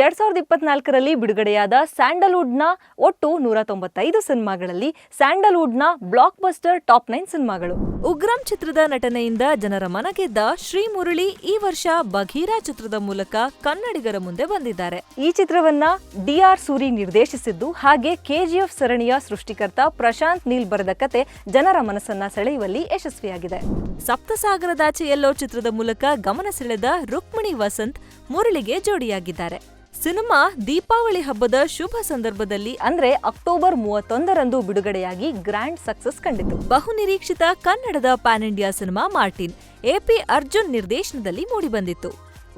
ಎರಡ್ ಸಾವಿರದ ಇಪ್ಪತ್ನಾಲ್ಕರಲ್ಲಿ ಬಿಡುಗಡೆಯಾದ ಸ್ಯಾಂಡಲ್ವುಡ್ನ ಒಟ್ಟು ನೂರ ತೊಂಬತ್ತೈದು ಸಿನಿಮಾಗಳಲ್ಲಿ ಸ್ಯಾಂಡಲ್ವುಡ್ನ ಬ್ಲಾಕ್ ಬಸ್ಟರ್ ಟಾಪ್ ನೈನ್ ಸಿನಿಮಾಗಳು. ಉಗ್ರಂ ಚಿತ್ರದ ನಟನೆಯಿಂದ ಜನರ ಮನಗೆದ್ದ ಶ್ರೀ ಮುರಳಿ ಈ ವರ್ಷ ಬಘೀರಾ ಚಿತ್ರದ ಮೂಲಕ ಕನ್ನಡಿಗರ ಮುಂದೆ ಬಂದಿದ್ದಾರೆ. ಈ ಚಿತ್ರವನ್ನ ಡಿ ಆರ್ ಸೂರಿ ನಿರ್ದೇಶಿಸಿದ್ದು ಹಾಗೆ ಕೆಜಿಎಫ್ ಸರಣಿಯ ಸೃಷ್ಟಿಕರ್ತ ಪ್ರಶಾಂತ್ ನೀಲ್ ಬರೆದ ಕತೆ ಜನರ ಮನಸ್ಸನ್ನ ಸೆಳೆಯುವಲ್ಲಿ ಯಶಸ್ವಿಯಾಗಿದೆ. ಸಪ್ತಸಾಗರದಾಚೆ ಎಲ್ಲೋ ಚಿತ್ರದ ಮೂಲಕ ಗಮನ ಸೆಳೆದ ರುಕ್ಮಿಣಿ ವಸಂತ್ ಮುರಳಿಗೆ ಜೋಡಿಯಾಗಿದ್ದಾರೆ. ಸಿನಿಮಾ ದೀಪಾವಳಿ ಹಬ್ಬದ ಶುಭ ಸಂದರ್ಭದಲ್ಲಿ ಅಂದ್ರೆ ಅಕ್ಟೋಬರ್ ಮೂವತ್ತೊಂದರಂದು ಬಿಡುಗಡೆಯಾಗಿ ಗ್ರ್ಯಾಂಡ್ ಸಕ್ಸಸ್ ಕಂಡಿತು. ಬಹುನಿರೀಕ್ಷಿತ ಕನ್ನಡದ pan India cinema Martin, AP Arjun ನಿರ್ದೇಶನದಲ್ಲಿ ಮೂಡಿಬಂದಿತ್ತು.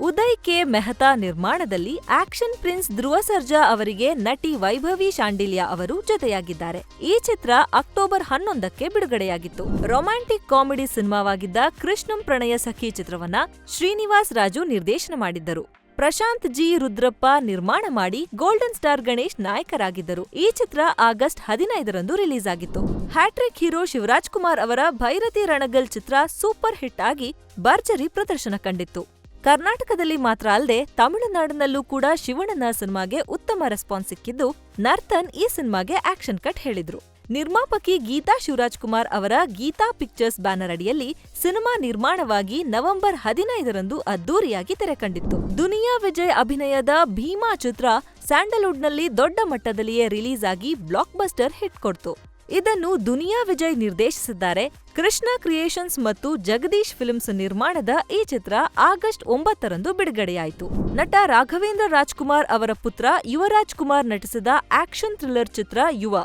ಉದಯ್ ಕೆ. ಮೆಹ್ತಾ ನಿರ್ಮಾಣದಲ್ಲಿ ಆಕ್ಷನ್ ಪ್ರಿನ್ಸ್ ಧ್ರುವ ಸರ್ಜಾ ಅವರಿಗೆ ನಟಿ ವೈಭವಿ ಶಾಂಡಿಲ್ಯ ಅವರು ಜೊತೆಯಾಗಿದ್ದಾರೆ. ಈ ಚಿತ್ರ ಅಕ್ಟೋಬರ್ ಹನ್ನೊಂದಕ್ಕೆ ಬಿಡುಗಡೆಯಾಗಿತ್ತು. ರೊಮ್ಯಾಂಟಿಕ್ ಕಾಮಿಡಿ ಸಿನಿಮಾವಾಗಿದ್ದ ಕೃಷ್ಣಂ ಪ್ರಣಯ ಸಖಿ ಚಿತ್ರವನ್ನ ಶ್ರೀನಿವಾಸ್ ರಾಜು ನಿರ್ದೇಶನ ಮಾಡಿದ್ದರು. ಪ್ರಶಾಂತ್ ಜಿ. ರುದ್ರಪ್ಪ ನಿರ್ಮಾಣ ಮಾಡಿ ಗೋಲ್ಡನ್ ಸ್ಟಾರ್ ಗಣೇಶ್ ನಾಯಕರಾಗಿದ್ದರು. ಈ ಚಿತ್ರ ಆಗಸ್ಟ್ ಹದಿನೈದರಂದು ರಿಲೀಸ್ ಆಗಿತ್ತು ಹ್ಯಾಟ್ರಿಕ್ ಹೀರೋ ಶಿವರಾಜ್ ಕುಮಾರ್ ಅವರ ಭೈರತಿ ರಣಗಲ್ ಚಿತ್ರ ಸೂಪರ್ ಹಿಟ್ ಆಗಿ ಭರ್ಜರಿ ಪ್ರದರ್ಶನ ಕಂಡಿತ್ತು. ಕರ್ನಾಟಕದಲ್ಲಿ ಮಾತ್ರ ಅಲ್ಲದೆ ತಮಿಳುನಾಡಿನಲ್ಲೂ ಕೂಡ ಶಿವಣ್ಣನ ಸಿನಿಮಾಗೆ ಉತ್ತಮ ರೆಸ್ಪಾನ್ಸ್ ಸಿಕ್ಕಿದ್ದು ನರ್ತನ್ ಈ ಸಿನಿಮಾಗೆ ಆಕ್ಷನ್ ಕಟ್ ಹೇಳಿದ್ರು. ನಿರ್ಮಾಪಕಿ ಗೀತಾ ಶಿವರಾಜ್ ಕುಮಾರ್ ಅವರ ಗೀತಾ ಪಿಕ್ಚರ್ಸ್ ಬ್ಯಾನರ್ ಅಡಿಯಲ್ಲಿ ಸಿನಿಮಾ ನಿರ್ಮಾಣವಾಗಿ ನವೆಂಬರ್ ಹದಿನೈದರಂದು ಅದ್ದೂರಿಯಾಗಿ ತೆರೆಕಂಡಿತ್ತು. ದುನಿಯಾ ವಿಜಯ್ ಅಭಿನಯದ ಭೀಮಾ ಚಿತ್ರ ಸ್ಯಾಂಡಲ್ವುಡ್ನಲ್ಲಿ ದೊಡ್ಡ ಮಟ್ಟದಲ್ಲಿಯೇ ರಿಲೀಸ್ ಆಗಿ ಬ್ಲಾಕ್ ಬಸ್ಟರ್ ಹಿಟ್ ಕೊಡ್ತು. ಇದನ್ನು ದುನಿಯಾ ವಿಜಯ್ ನಿರ್ದೇಶಿಸಿದ್ದಾರೆ. ಕೃಷ್ಣ ಕ್ರಿಯೇಷನ್ಸ್ ಮತ್ತು ಜಗದೀಶ್ ಫಿಲ್ಮ್ಸ್ ನಿರ್ಮಾಣದ ಈ ಚಿತ್ರ ಆಗಸ್ಟ್ ಒಂಬತ್ತರಂದು ಬಿಡುಗಡೆಯಾಯಿತು. ನಟ ರಾಘವೇಂದ್ರ ರಾಜ್ಕುಮಾರ್ ಅವರ ಪುತ್ರ ಯುವರಾಜ್ ಕುಮಾರ್ ನಟಿಸಿದ ಆಕ್ಷನ್ ಥ್ರಿಲ್ಲರ್ ಚಿತ್ರ ಯುವ.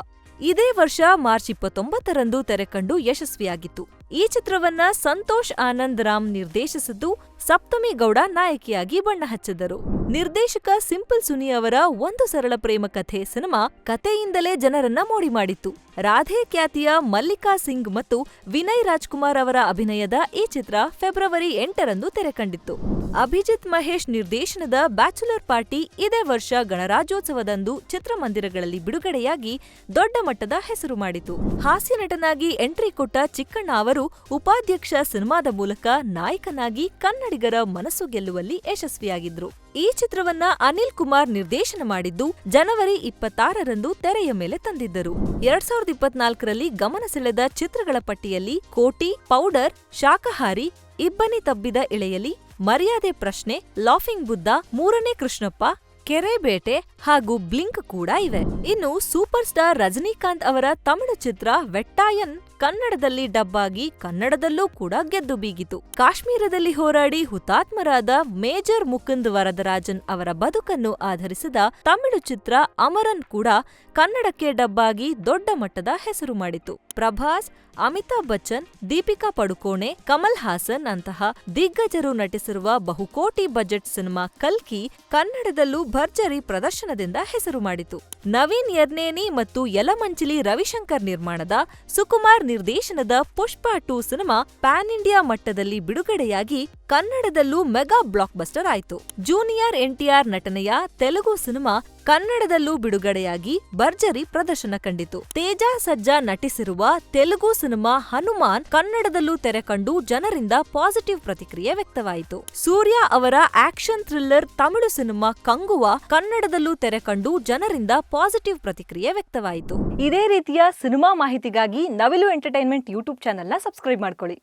ಇದೇ ವರ್ಷ ಮಾರ್ಚ್ ಇಪ್ಪತ್ತೊಂಬತ್ತರಂದು ತೆರೆಕಂಡು ಯಶಸ್ವಿಯಾಗಿತ್ತು. ಈ ಚಿತ್ರವನ್ನ ಸಂತೋಷ್ ಆನಂದ್ ರಾಮ್ ನಿರ್ದೇಶಿಸಿದ್ದು ಸಪ್ತಮಿ ಗೌಡ ನಾಯಕಿಯಾಗಿ ಬಣ್ಣ ಹಚ್ಚಿದ್ದರು ನಿರ್ದೇಶಕ ಸಿಂಪಲ್ ಸುನಿ ಅವರ ಒಂದು ಸರಳ ಪ್ರೇಮ ಕಥೆ ಸಿನಿಮಾ ಕಥೆಯಿಂದಲೇ ಜನರನ್ನ ಮೋಡಿ ಮಾಡಿತ್ತು. ರಾಧೆ ಖ್ಯಾತಿಯ ಮಲ್ಲಿಕಾ ಸಿಂಗ್ ಮತ್ತು ವಿನಯ್ ರಾಜ್ಕುಮಾರ್ ಅವರ ಅಭಿನಯದ ಈ ಚಿತ್ರ ಫೆಬ್ರವರಿ ಎಂಟರಂದು ತೆರೆಕಂಡಿತ್ತು ಅಭಿಜಿತ್ ಮಹೇಶ್ ನಿರ್ದೇಶನದ ಬ್ಯಾಚುಲರ್ ಪಾರ್ಟಿ ಇದೇ ವರ್ಷ ಗಣರಾಜ್ಯೋತ್ಸವದಂದು ಚಿತ್ರಮಂದಿರಗಳಲ್ಲಿ ಬಿಡುಗಡೆಯಾಗಿ ದೊಡ್ಡ ಮಟ್ಟದ ಹೆಸರು ಮಾಡಿತು. ಹಾಸ್ಯ ನಟನಾಗಿ ಎಂಟ್ರಿ ಕೊಟ್ಟ ಚಿಕ್ಕಣ್ಣ ಅವರು ಉಪಾಧ್ಯಕ್ಷ ಸಿನಿಮಾದ ಮೂಲಕ ನಾಯಕನಾಗಿ ಕನ್ನಡಿಗರ ಮನಸ್ಸು ಗೆಲ್ಲುವಲ್ಲಿ ಯಶಸ್ವಿಯಾಗಿದ್ರು. ಈ ಚಿತ್ರವನ್ನ ಅನಿಲ್ ಕುಮಾರ್ ನಿರ್ದೇಶನ ಮಾಡಿದ್ದು ಜನವರಿ ಇಪ್ಪತ್ತಾರರಂದು ತೆರೆಯ ಮೇಲೆ ತಂದಿದ್ದರು. ಎರಡ್ ಸಾವಿರದ ಇಪ್ಪತ್ನಾಲ್ಕರಲ್ಲಿ ಗಮನ ಸೆಳೆದ ಚಿತ್ರಗಳ ಪಟ್ಟಿಯಲ್ಲಿ ಕೋಟಿ, ಪೌಡರ್ ಶಾಕಾಹಾರಿ ಇಬ್ಬನಿ ತಬ್ಬಿದ ಇಳೆಯಲಿ ಮರ್ಯಾದೆ ಪ್ರಶ್ನೆ ಲಾಫಿಂಗ್ ಬುದ್ಧ ಮೂರನೇ ಕೃಷ್ಣಪ್ಪ ಕೆರೆ ಬೇಟೆ ಹಾಗೂ ಬ್ಲಿಂಕ್ ಕೂಡ ಇವೆ. ಇನ್ನು ಸೂಪರ್ ಸ್ಟಾರ್ ರಜನಿಕಾಂತ್ ಅವರ ತಮಿಳು ಚಿತ್ರ ವೆಟ್ಟಾಯನ್ ಕನ್ನಡದಲ್ಲಿ ಡಬ್ಬಾಗಿ ಕನ್ನಡದಲ್ಲೂ ಕೂಡ ಗೆದ್ದು ಬೀಗಿತು. ಕಾಶ್ಮೀರದಲ್ಲಿ ಹೋರಾಡಿ ಹುತಾತ್ಮರಾದ ಮೇಜರ್ ಮುಕುಂದ್ ವರದರಾಜನ್ ಅವರ ಬದುಕನ್ನು ಆಧರಿಸಿದ ತಮಿಳು ಚಿತ್ರ ಅಮರನ್ ಕೂಡ ಕನ್ನಡಕ್ಕೆ ಡಬ್ಬಾಗಿ ದೊಡ್ಡ ಮಟ್ಟದ ಹೆಸರು ಮಾಡಿತು. ಪ್ರಭಾಸ್, ಅಮಿತಾಬ್ ಬಚ್ಚನ್, ದೀಪಿಕಾ ಪಡುಕೋಣೆ, ಕಮಲ್ ಹಾಸನ್ ಅಂತಹ ದಿಗ್ಗಜರು ನಟಿಸಿರುವ ಬಹುಕೋಟಿ ಬಜೆಟ್ ಸಿನಿಮಾ ಕಲ್ಕಿ ಕನ್ನಡದಲ್ಲೂ ಭರ್ಜರಿ ಪ್ರದರ್ಶನದಿಂದ ಹೆಸರು ಮಾಡಿತು. ನವೀನ್ ಯರ್ನೇನಿ ಮತ್ತು ಯಲಮಂಚಿಲಿ ರವಿಶಂಕರ್ ನಿರ್ಮಾಣದ ಸುಕುಮಾರ್ ನಿರ್ದೇಶನದ Pushpa two cinema pan India ಮಟ್ಟದಲ್ಲಿ ಬಿಡುಗಡೆಯಾಗಿ ಕನ್ನಡದಲ್ಲೂ ಮೆಗಾ ಬ್ಲಾಕ್ ಬಸ್ಟರ್ ಆಯಿತು. ಜೂನಿಯರ್ ಎನ್ಟಿಆರ್ ನಟನೆಯ ತೆಲುಗು ಸಿನಿಮಾ ಕನ್ನಡದಲ್ಲೂ ಬಿಡುಗಡೆಯಾಗಿ ಭರ್ಜರಿ ಪ್ರದರ್ಶನ ಕಂಡಿತು. ತೇಜಾ ಸಜ್ಜಾ ನಟಿಸಿರುವ ತೆಲುಗು ಸಿನಿಮಾ ಹನುಮಾನ್ ಕನ್ನಡದಲ್ಲೂ ತೆರೆಕಂಡು ಜನರಿಂದ ಪಾಸಿಟಿವ್ ಪ್ರತಿಕ್ರಿಯೆ ವ್ಯಕ್ತವಾಯಿತು. ಸೂರ್ಯ ಅವರ action thriller Tamil cinema Kanguva ಕನ್ನಡದಲ್ಲೂ ತೆರೆಕಂಡು ಜನರಿಂದ ಪಾಸಿಟಿವ್ ಪ್ರತಿಕ್ರಿಯೆ ವ್ಯಕ್ತವಾಯಿತು. ಇದೇ ರೀತಿಯ ಸಿನಿಮಾ ಮಾಹಿತಿಗಾಗಿ ನವಿಲು ಎಂಟರ್ಟೈನ್ಮೆಂಟ್ ಯೂಟ್ಯೂಬ್ ಚಾನೆಲ್ನ ಸಬ್ಸ್ಕ್ರೈಬ್ ಮಾಡ್ಕೊಳ್ಳಿ.